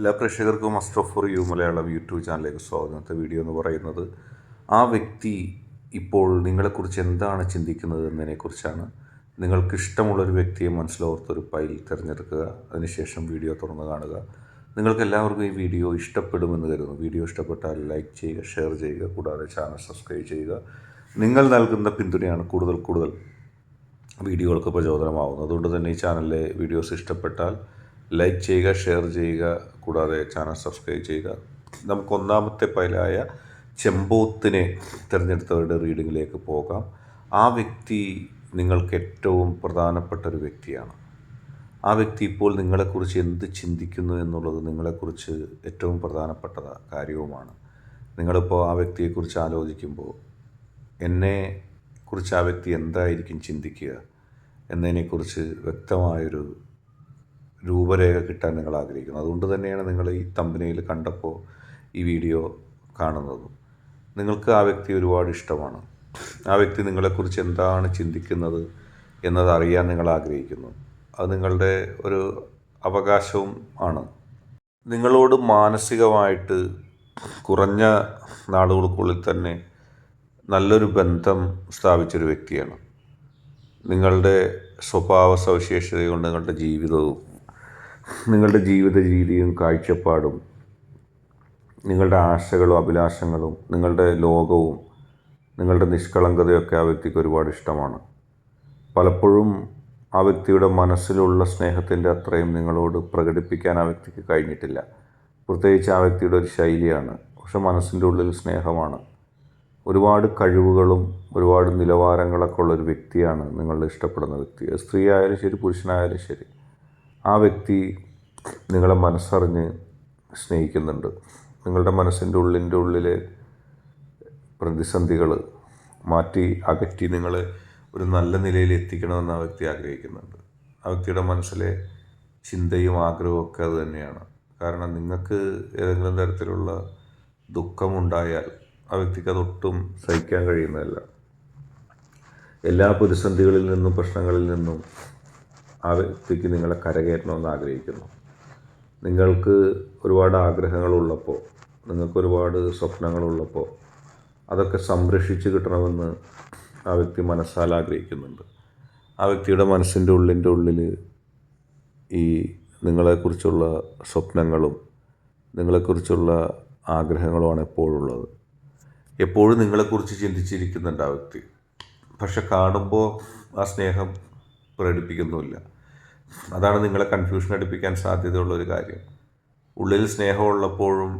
എല്ലാ പ്രേക്ഷകർക്കും muster for you Malayalam YouTube ചാനലിലേക്ക് സ്വാഗതം. ഇന്നത്തെ വീഡിയോ എന്ന് പറയുന്നത് ആ വ്യക്തി ഇപ്പോൾ നിങ്ങളെക്കുറിച്ച് എന്താണ് ചിന്തിക്കുന്നത് എന്നതിനെക്കുറിച്ചാണ്. നിങ്ങൾക്ക് ഇഷ്ടമുള്ളൊരു വ്യക്തിയെ മനസ്സിലോർത്തൊരു ഫയൽ തിരഞ്ഞെടുക്കുക അതിനുശേഷം വീഡിയോ തുറന്ന് കാണുക. നിങ്ങൾക്ക് എല്ലാവർക്കും ഈ വീഡിയോ ഇഷ്ടപ്പെടുമെന്ന് കരുതുന്നു. വീഡിയോ ഇഷ്ടപ്പെട്ടാൽ ലൈക്ക് ചെയ്യുക ഷെയർ ചെയ്യുക കൂടാതെ ചാനൽ സബ്സ്ക്രൈബ് ചെയ്യുക. നിങ്ങൾ നൽകുന്ന പിന്തുണയാണ് കൂടുതൽ കൂടുതൽ വീഡിയോകൾക്ക് പ്രചോദനമാവുന്നത്. അതുകൊണ്ട് തന്നെ ഈ ചാനലിലെ വീഡിയോസ് ഇഷ്ടപ്പെട്ടാൽ ലൈക്ക് ചെയ്യുക ഷെയർ ചെയ്യുക കൂടാതെ ചാനൽ സബ്സ്ക്രൈബ് ചെയ്യുക. നമുക്ക് ഒന്നാമത്തെ പൈലായ ചെമ്പോത്തിനെ തിരഞ്ഞെടുത്തവരുടെ റീഡിങ്ങിലേക്ക് പോകാം. ആ വ്യക്തി നിങ്ങൾക്ക് ഏറ്റവും പ്രധാനപ്പെട്ട ഒരു വ്യക്തിയാണ്. ആ വ്യക്തി ഇപ്പോൾ നിങ്ങളെക്കുറിച്ച് എന്ത് ചിന്തിക്കുന്നു എന്നുള്ളത് നിങ്ങളെക്കുറിച്ച് ഏറ്റവും പ്രധാനപ്പെട്ട കാര്യവുമാണ്. നിങ്ങളിപ്പോൾ ആ വ്യക്തിയെക്കുറിച്ച് ആലോചിക്കുമ്പോൾ എന്നെ കുറിച്ച് ആ വ്യക്തി എന്തായിരിക്കും ചിന്തിക്കുക എന്നതിനെക്കുറിച്ച് വ്യക്തമായൊരു രൂപരേഖ കിട്ടാൻ നിങ്ങൾ ആഗ്രഹിക്കുന്നു. അതുകൊണ്ട് തന്നെയാണ് നിങ്ങൾ ഈ തമ്പനയിൽ കണ്ടപ്പോൾ ഈ വീഡിയോ കാണുന്നത്. നിങ്ങൾക്ക് ആ വ്യക്തി ഒരുപാട് ഇഷ്ടമാണ്. ആ വ്യക്തി നിങ്ങളെക്കുറിച്ച് എന്താണ് ചിന്തിക്കുന്നത് എന്നത് അറിയാൻ നിങ്ങൾ ആഗ്രഹിക്കുന്നു. അത് നിങ്ങളുടെ ഒരു അവകാശവും ആണ്. നിങ്ങളോട് മാനസികമായിട്ട് കുറഞ്ഞ നാളുകൾക്കുള്ളിൽ തന്നെ നല്ലൊരു ബന്ധം സ്ഥാപിച്ചൊരു വ്യക്തിയാണ്. നിങ്ങളുടെ സ്വഭാവ സവിശേഷത കൊണ്ട് നിങ്ങളുടെ ജീവിതവും നിങ്ങളുടെ ജീവിത രീതിയും കാഴ്ചപ്പാടും നിങ്ങളുടെ ആശകളും അഭിലാഷങ്ങളും നിങ്ങളുടെ ലോകവും നിങ്ങളുടെ നിഷ്കളങ്കതയൊക്കെ ആ വ്യക്തിക്ക് ഒരുപാട് ഇഷ്ടമാണ്. പലപ്പോഴും ആ വ്യക്തിയുടെ മനസ്സിലുള്ള സ്നേഹത്തിന്റെ അത്രയും നിങ്ങളോട് പ്രകടിപ്പിക്കാൻ ആ വ്യക്തിക്ക് കഴിഞ്ഞിട്ടില്ല. പ്രത്യേകിച്ച് ആ വ്യക്തിയുടെ ഒരു ശൈലിയാണ്. പക്ഷെ മനസ്സിന്റെ ഉള്ളിൽ സ്നേഹമാണ്. ഒരുപാട് കഴിവുകളും ഒരുപാട് നിലവാരങ്ങളൊക്കെ ഉള്ളൊരു വ്യക്തിയാണ് നിങ്ങളുടെ ഇഷ്ടപ്പെടുന്ന വ്യക്തി. സ്ത്രീ ആയാലും ശരി പുരുഷനായാലും ശരി. ആ വ്യക്തി നിങ്ങളെ മനസ്സറിഞ്ഞ് സ്നേഹിക്കുന്നുണ്ട്. നിങ്ങളുടെ മനസ്സിന്റെ ഉള്ളിന്റെ ഉള്ളിലെ പ്രതിസന്ധികൾ മാറ്റി അകറ്റി നിങ്ങളെ ഒരു നല്ല നിലയിൽ എത്തിക്കണമെന്ന് ആ വ്യക്തി ആഗ്രഹിക്കുന്നുണ്ട്. ആ വ്യക്തിയുടെ മനസ്സിലെ ചിന്തയും ആഗ്രഹവും ഒക്കെ അത് തന്നെയാണ്. കാരണം നിങ്ങൾക്ക് ഏതെങ്കിലും തരത്തിലുള്ള ദുഃഖമുണ്ടായാൽ ആ വ്യക്തിക്ക് അതൊട്ടും സഹിക്കാൻ കഴിയുന്നതല്ല. എല്ലാ പ്രതിസന്ധികളിൽ നിന്നും പ്രശ്നങ്ങളിൽ നിന്നും ആ വ്യക്തിക്ക് നിങ്ങളെ കരകയറ്റണമെന്ന് ആഗ്രഹിക്കുന്നു. നിങ്ങൾക്ക് ഒരുപാട് ആഗ്രഹങ്ങളുള്ളപ്പോൾ നിങ്ങൾക്ക് ഒരുപാട് സ്വപ്നങ്ങളുള്ളപ്പോൾ അതൊക്കെ സംരക്ഷിച്ച് കിട്ടണമെന്ന് ആ വ്യക്തി മനസ്സാൽ ആഗ്രഹിക്കുന്നുണ്ട്. ആ വ്യക്തിയുടെ മനസ്സിന്റെ ഉള്ളിന്റെ ഉള്ളിൽ ഈ നിങ്ങളെക്കുറിച്ചുള്ള സ്വപ്നങ്ങളും നിങ്ങളെക്കുറിച്ചുള്ള ആഗ്രഹങ്ങളുമാണ് എപ്പോഴുള്ളത്. എപ്പോഴും നിങ്ങളെക്കുറിച്ച് ചിന്തിച്ചിരിക്കുന്നുണ്ട് ആ വ്യക്തി. പക്ഷെ കാണുമ്പോൾ ആ സ്നേഹം പ്രകടിപ്പിക്കുന്നുമില്ല. അതാണ് നിങ്ങളെ കൺഫ്യൂഷൻ അടിപ്പിക്കാൻ സാധ്യതയുള്ള ഒരു കാര്യം. ഉള്ളിൽ സ്നേഹമുള്ളപ്പോഴും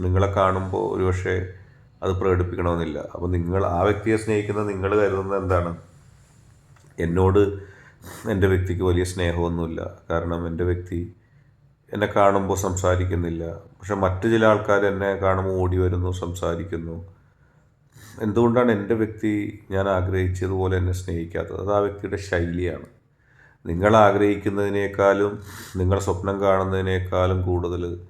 നിങ്ങളെ കാണുമ്പോൾ ഒരുപക്ഷെ അത് പ്രകടിപ്പിക്കണമെന്നില്ല. അപ്പോൾ നിങ്ങൾ ആ വ്യക്തിയെ സ്നേഹിക്കുന്ന നിങ്ങൾ കരുതുന്നത് എന്താണ്? എന്നോട് എന്റെ വ്യക്തിക്ക് വലിയ സ്നേഹമൊന്നുമില്ല. കാരണം എന്റെ വ്യക്തി എന്നെ കാണുമ്പോൾ സംസാരിക്കുന്നില്ല. പക്ഷെ മറ്റു ചില ആൾക്കാർ എന്നെ കാണുമ്പോൾ ഓടി വരുന്നു സംസാരിക്കുന്നു. എന്തുകൊണ്ടാണ് എന്റെ വ്യക്തി ഞാൻ ആഗ്രഹിച്ചതുപോലെ എന്നെ സ്നേഹിക്കാത്തത്? അത് ആ വ്യക്തിയുടെ ശൈലിയാണ്. നിങ്ങൾ ആഗ്രഹിക്കുന്നതിനേക്കാളും നിങ്ങൾ സ്വപ്നം കാണുന്നതിനേക്കാളും കൂടുതൽ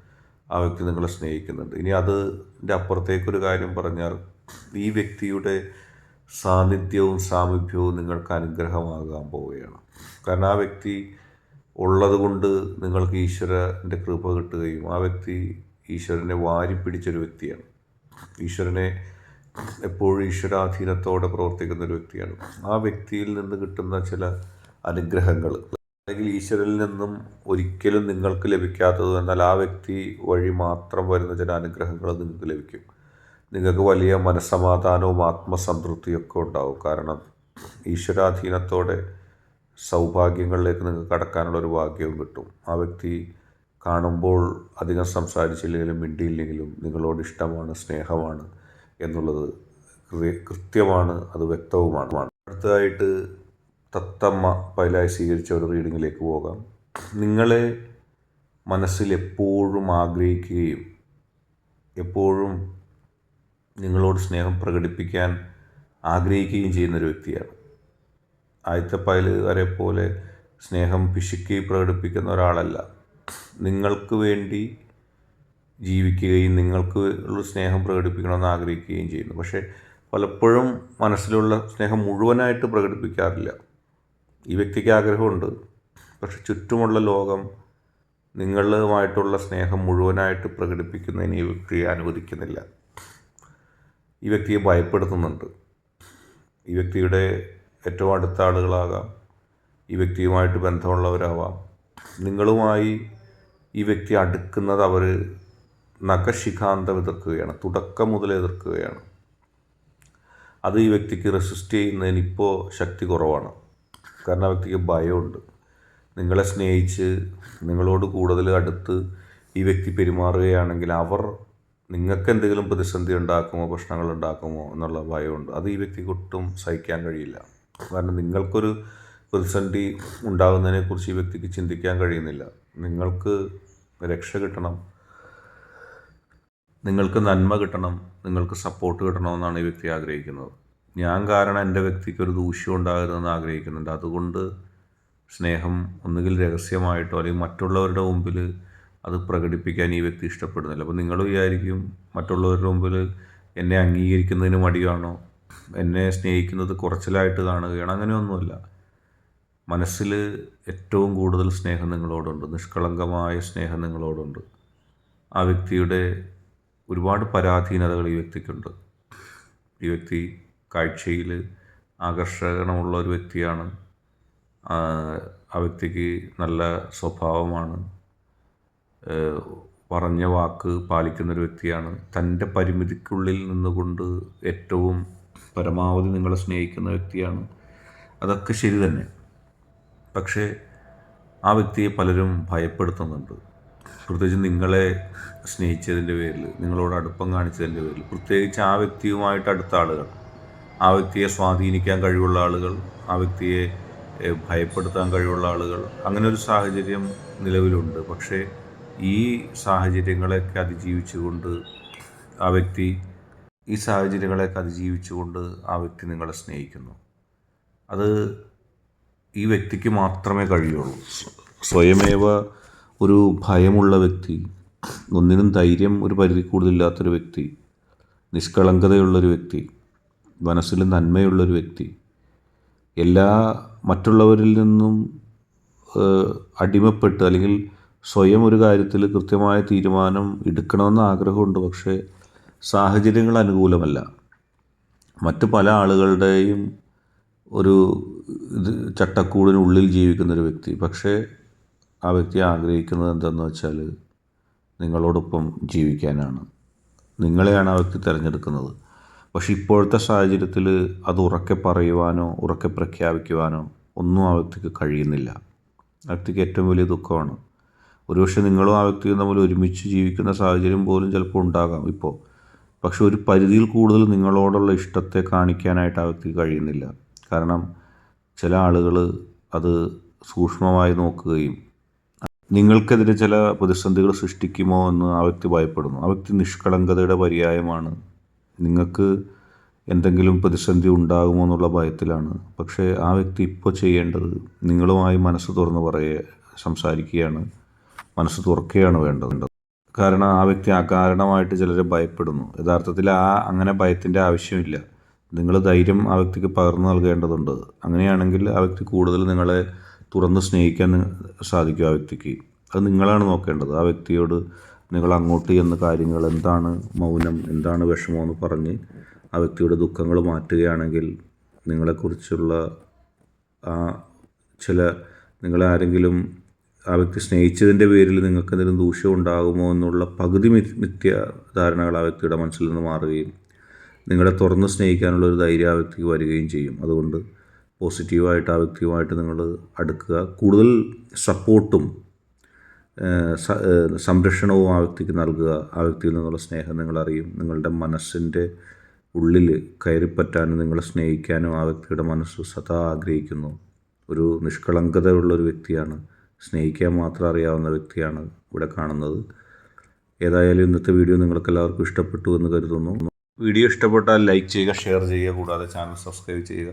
ആ വ്യക്തി നിങ്ങളെ സ്നേഹിക്കുന്നുണ്ട്. ഇനി അതിന്റെ അപ്പുറത്തേക്കൊരു കാര്യം പറഞ്ഞാൽ ഈ വ്യക്തിയുടെ സാന്നിധ്യവും സാമീപ്യവും നിങ്ങൾക്ക് അനുഗ്രഹമാകാൻ പോവുകയാണ്. കാരണം ആ വ്യക്തി ഉള്ളതുകൊണ്ട് നിങ്ങൾക്ക് ഈശ്വരന്റെ കൃപ കിട്ടുകയും ആ വ്യക്തി ഈശ്വരനെ വാരി പിടിച്ചൊരു വ്യക്തിയാണ്. ഈശ്വരനെ എപ്പോഴും ഈശ്വരാധീനത്തോടെ പ്രവർത്തിക്കുന്ന ഒരു വ്യക്തിയാണ്. ആ വ്യക്തിയിൽ നിന്ന് കിട്ടുന്ന ചില അനുഗ്രഹങ്ങൾ. അല്ലെങ്കിൽ ഈശ്വരനിൽ നിന്നും ഒരിക്കലും നിങ്ങൾക്ക് ലഭിക്കാത്തത് എന്നാൽ ആ വ്യക്തി വഴി മാത്രം വരുന്ന ചില അനുഗ്രഹങ്ങൾ നിങ്ങൾക്ക് ലഭിക്കും. നിങ്ങൾക്ക് വലിയ മനസ്സമാധാനവും ആത്മസംതൃപ്തിയൊക്കെ ഉണ്ടാവും. കാരണം ഈശ്വരാധീനത്തോടെ സൗഭാഗ്യങ്ങളിലേക്ക് നിങ്ങൾക്ക് കടക്കാനുള്ള ഒരു ഭാഗ്യവും കിട്ടും. ആ വ്യക്തി കാണുമ്പോൾ അധികം സംസാരിച്ചില്ലെങ്കിലും മിണ്ടിയില്ലെങ്കിലും നിങ്ങളോട് ഇഷ്ടമാണ് സ്നേഹമാണ് എന്നുള്ളത് കൃത്യമാണ് അത് വ്യക്തവുമാണ്. അടുത്തതായിട്ട് തത്തമ്മ പൈലായി സ്വീകരിച്ച ഒരു റീഡിങ്ങിലേക്ക് പോകാം. നിങ്ങളെ മനസ്സിൽ എപ്പോഴും ആഗ്രഹിക്കുകയും എപ്പോഴും നിങ്ങളോട് സ്നേഹം പ്രകടിപ്പിക്കാൻ ആഗ്രഹിക്കുകയും ചെയ്യുന്ന ചെയ്യുന്നൊരു വ്യക്തിയാണ്. ആദ്യത്തെ പയലുകാരെ പോലെ സ്നേഹം പിശുക്കി പ്രകടിപ്പിക്കുന്ന ഒരാളല്ല. നിങ്ങൾക്ക് വേണ്ടി ജീവിക്കുകയും നിങ്ങൾക്ക് ഉള്ള സ്നേഹം പ്രകടിപ്പിക്കണമെന്ന് ആഗ്രഹിക്കുകയും ചെയ്യുന്നു. പക്ഷേ പലപ്പോഴും മനസ്സിലുള്ള സ്നേഹം മുഴുവനായിട്ട് പ്രകടിപ്പിക്കാറില്ല. ഈ വ്യക്തിക്ക് ആഗ്രഹമുണ്ട്. പക്ഷെ ചുറ്റുമുള്ള ലോകം നിങ്ങളുമായിട്ടുള്ള സ്നേഹം മുഴുവനായിട്ട് പ്രകടിപ്പിക്കുന്നതിന് ഈ വ്യക്തിയെ അനുവദിക്കുന്നില്ല. ഈ വ്യക്തിയെ ഭയപ്പെടുത്തുന്നുണ്ട്. ഈ വ്യക്തിയുടെ ഏറ്റവും അടുത്ത ആളുകളാകാം. ഈ വ്യക്തിയുമായിട്ട് ബന്ധമുള്ളവരാവാം. നിങ്ങളുമായി ഈ വ്യക്തി അടുക്കുന്നത് അവർ നഖശിഖാന്തം എതിർക്കുകയാണ്. തുടക്കം മുതൽ എതിർക്കുകയാണ്. അത് ഈ വ്യക്തിക്ക് റെസിസ്റ്റ് ചെയ്യുന്നതിന് ഇപ്പോൾ ശക്തി കുറവാണ്. കാരണം ആ വ്യക്തിക്ക് ഭയമുണ്ട്. നിങ്ങളെ സ്നേഹിച്ച് നിങ്ങളോട് കൂടുതൽ അടുത്ത് ഈ വ്യക്തി പെരുമാറുകയാണെങ്കിൽ അവർ നിങ്ങൾക്ക് എന്തെങ്കിലും പ്രതിസന്ധി ഉണ്ടാക്കുമോ പ്രശ്നങ്ങൾ ഉണ്ടാക്കുമോ എന്നുള്ള ഭയമുണ്ട്. അത് ഈ വ്യക്തിക്ക് ഒട്ടും സഹിക്കാൻ കഴിയില്ല. കാരണം നിങ്ങൾക്കൊരു പ്രതിസന്ധി ഉണ്ടാകുന്നതിനെക്കുറിച്ച് ഈ വ്യക്തിക്ക് ചിന്തിക്കാൻ കഴിയുന്നില്ല. നിങ്ങൾക്ക് രക്ഷ കിട്ടണം. നിങ്ങൾക്ക് നന്മ കിട്ടണം. നിങ്ങൾക്ക് സപ്പോർട്ട് കിട്ടണമെന്നാണ് ഈ വ്യക്തി ആഗ്രഹിക്കുന്നത്. ഞാൻ കാരണം എന്റെ വ്യക്തിക്ക് ഒരു ദൂഷ്യം ഉണ്ടാകരുതെന്ന് ആഗ്രഹിക്കുന്നുണ്ട്. അതുകൊണ്ട് സ്നേഹം ഒന്നുകിൽ രഹസ്യമായിട്ടോ അല്ലെങ്കിൽ മറ്റുള്ളവരുടെ മുമ്പിൽ അത് പ്രകടിപ്പിക്കാൻ ഈ വ്യക്തി ഇഷ്ടപ്പെടുന്നില്ല. അപ്പോൾ നിങ്ങൾ വിചാരിക്കും മറ്റുള്ളവരുടെ മുമ്പിൽ എന്നെ അംഗീകരിക്കുന്നതിന് മടിയാണോ? എന്നെ സ്നേഹിക്കുന്നത് കുറച്ചിലായിട്ട് കാണുകയാണ്. അങ്ങനെയൊന്നുമല്ല. മനസ്സിൽ ഏറ്റവും കൂടുതൽ സ്നേഹം നിങ്ങളോടുണ്ട്. നിഷ്കളങ്കമായ സ്നേഹം നിങ്ങളോടുണ്ട്. ആ വ്യക്തിയുടെ ഒരുപാട് പരാധീനതകൾ ഈ വ്യക്തിക്കുണ്ട്. ഈ വ്യക്തി കാഴ്ചയിൽ ആകർഷകമുള്ള ഒരു വ്യക്തിയാണ്. ആ വ്യക്തിക്ക് നല്ല സ്വഭാവമാണ്. പറഞ്ഞ വാക്ക് പാലിക്കുന്നൊരു വ്യക്തിയാണ്. തന്റെ പരിമിതിക്കുള്ളിൽ നിന്നുകൊണ്ട് ഏറ്റവും പരമാവധി നിങ്ങളെ സ്നേഹിക്കുന്ന വ്യക്തിയാണ്. അതൊക്കെ ശരി തന്നെ. പക്ഷേ ആ വ്യക്തിയെ പലരും ഭയപ്പെടുത്തുന്നുണ്ട്. പ്രത്യേകിച്ച് നിങ്ങളെ സ്നേഹിച്ചതിന്റെ പേരിൽ നിങ്ങളോട് അടുപ്പം കാണിച്ചതിന്റെ പേരിൽ പ്രത്യേകിച്ച് ആ വ്യക്തിയുമായിട്ട് അടുത്ത ആളുകൾ. ആ വ്യക്തിയെ സ്വാധീനിക്കാൻ കഴിവുള്ള ആളുകൾ ആ വ്യക്തിയെ ഭയപ്പെടുത്താൻ കഴിവുള്ള ആളുകൾ. അങ്ങനെ ഒരു സാഹചര്യം നിലവിലുണ്ട്. പക്ഷേ ഈ സാഹചര്യങ്ങളെയൊക്കെ അതിജീവിച്ചുകൊണ്ട് ആ വ്യക്തി ഈ സാഹചര്യങ്ങളെയൊക്കെ അതിജീവിച്ചുകൊണ്ട് ആ വ്യക്തി നിങ്ങളെ സ്നേഹിക്കുന്നു. അത് ഈ വ്യക്തിക്ക് മാത്രമേ കഴിയുള്ളൂ. സ്വയമേവ ഒരു ഭയമുള്ള വ്യക്തി ഒന്നിനും ധൈര്യം ഒരു പരിധി കൂടുതലില്ലാത്തൊരു വ്യക്തി നിഷ്കളങ്കതയുള്ളൊരു വ്യക്തി മനസ്സിൽ നന്മയുള്ളൊരു വ്യക്തി. എല്ലാ മറ്റുള്ളവരിൽ നിന്നും അടിമപ്പെട്ട് അല്ലെങ്കിൽ സ്വയം ഒരു കാര്യത്തിൽ കൃത്യമായ തീരുമാനം എടുക്കണമെന്ന് ആഗ്രഹമുണ്ട്. പക്ഷേ സാഹചര്യങ്ങൾ അനുകൂലമല്ല. മറ്റു പല ആളുകളുടെയും ഒരു ഇത് ചട്ടക്കൂടിനുള്ളിൽ ജീവിക്കുന്നൊരു വ്യക്തി. പക്ഷേ ആ വ്യക്തി ആഗ്രഹിക്കുന്നത് എന്തെന്ന് വെച്ചാൽ നിങ്ങളോടൊപ്പം ജീവിക്കാനാണ്. നിങ്ങളെയാണ് ആ വ്യക്തി തിരഞ്ഞെടുക്കുന്നത്. പക്ഷെ ഇപ്പോഴത്തെ സാഹചര്യത്തിൽ അത് ഉറക്കെ പറയുവാനോ ഉറക്കെ പ്രഖ്യാപിക്കുവാനോ ഒന്നും ആ വ്യക്തിക്ക് കഴിയുന്നില്ല. ആ വ്യക്തിക്ക് ഏറ്റവും വലിയ ദുഃഖമാണ്. ഒരുപക്ഷെ നിങ്ങളും ആ വ്യക്തിയും തമ്മിൽ ഒരുമിച്ച് ജീവിക്കുന്ന സാഹചര്യം പോലും ചിലപ്പോൾ ഉണ്ടാകാം ഇപ്പോൾ. പക്ഷെ ഒരു പരിധിയിൽ കൂടുതൽ നിങ്ങളോടുള്ള ഇഷ്ടത്തെ കാണിക്കാനായിട്ട് ആ വ്യക്തിക്ക് കഴിയുന്നില്ല. കാരണം ചില ആളുകൾ അത് സൂക്ഷ്മമായി നോക്കുകയും നിങ്ങൾക്കെതിരെ ചില പ്രതിസന്ധികൾ സൃഷ്ടിക്കുമോ എന്ന് ആ വ്യക്തി ഭയപ്പെടുന്നു. ആ വ്യക്തി നിഷ്കളങ്കതയുടെ പര്യായമാണ്. നിങ്ങൾക്ക് എന്തെങ്കിലും പ്രതിസന്ധി ഉണ്ടാകുമോ എന്നുള്ള ഭയത്തിലാണ്. പക്ഷേ ആ വ്യക്തി ഇപ്പോൾ ചെയ്യേണ്ടത് നിങ്ങളുമായി മനസ്സ് തുറന്ന് പറയുക സംസാരിക്കുകയാണ്. മനസ്സ് തുറക്കുകയാണ് വേണ്ടത്. കാരണം ആ വ്യക്തി അകാരണമായിട്ട് ചിലരെ ഭയപ്പെടുന്നു. യഥാർത്ഥത്തിൽ ആ അങ്ങനെ ഭയത്തിന്റെ ആവശ്യമില്ല. നിങ്ങൾ ധൈര്യം ആ വ്യക്തിക്ക് പകർന്നു നൽകേണ്ടതുണ്ട്. അങ്ങനെയാണെങ്കിൽ ആ വ്യക്തി കൂടുതൽ നിങ്ങളെ തുറന്ന് സ്നേഹിക്കാൻ സാധിക്കും ആ വ്യക്തിക്ക്. അത് നിങ്ങളാണ് നോക്കേണ്ടത്. ആ വ്യക്തിയോട് നിങ്ങൾ അങ്ങോട്ട് ചെന്ന കാര്യങ്ങൾ എന്താണ് മൗനം എന്താണ് വിഷമം എന്ന് പറഞ്ഞ് ആ വ്യക്തിയുടെ ദുഃഖങ്ങൾ മാറ്റുകയാണെങ്കിൽ നിങ്ങളെക്കുറിച്ചുള്ള ആ ചില നിങ്ങളെ ആരെങ്കിലും ആ വ്യക്തി സ്നേഹിച്ചതിന്റെ പേരിൽ നിങ്ങൾക്ക് എന്തെങ്കിലും ദൂഷ്യം ഉണ്ടാകുമോ എന്നുള്ള പകുതി മിഥ്യ ധാരണകൾ ആ വ്യക്തിയുടെ മനസ്സിൽ നിന്ന് മാറുകയും നിങ്ങളെ തുറന്ന് സ്നേഹിക്കാനുള്ള ഒരു ധൈര്യം ആ വ്യക്തിക്ക് വരികയും ചെയ്യും. അതുകൊണ്ട് പോസിറ്റീവായിട്ട് ആ വ്യക്തിയുമായിട്ട് നിങ്ങൾ അടുക്കുക. കൂടുതൽ സപ്പോർട്ടും സംരക്ഷണവും ആ വ്യക്തിക്ക് നൽകുക ആ വ്യക്തിയിൽ നിന്നുള്ള സ്നേഹം നിങ്ങളറിയും. നിങ്ങളുടെ മനസ്സിന്റെ ഉള്ളിൽ കയറിപ്പറ്റാനും നിങ്ങളെ സ്നേഹിക്കാനും ആ വ്യക്തിയുടെ മനസ്സ് സദാ ആഗ്രഹിക്കുന്നു. ഒരു നിഷ്കളങ്കതയുള്ള ഒരു വ്യക്തിയാണ്. സ്നേഹിക്കാൻ മാത്രം അറിയാവുന്ന വ്യക്തിയാണ് ഇവിടെ കാണുന്നത്. ഏതായാലും ഇന്നത്തെ വീഡിയോ നിങ്ങൾക്ക് എല്ലാവർക്കും ഇഷ്ടപ്പെട്ടു എന്ന് കരുതുന്നു. വീഡിയോ ഇഷ്ടപ്പെട്ടാൽ ലൈക്ക് ചെയ്യുക ഷെയർ ചെയ്യുക കൂടാതെ ചാനൽ സബ്സ്ക്രൈബ് ചെയ്യുക.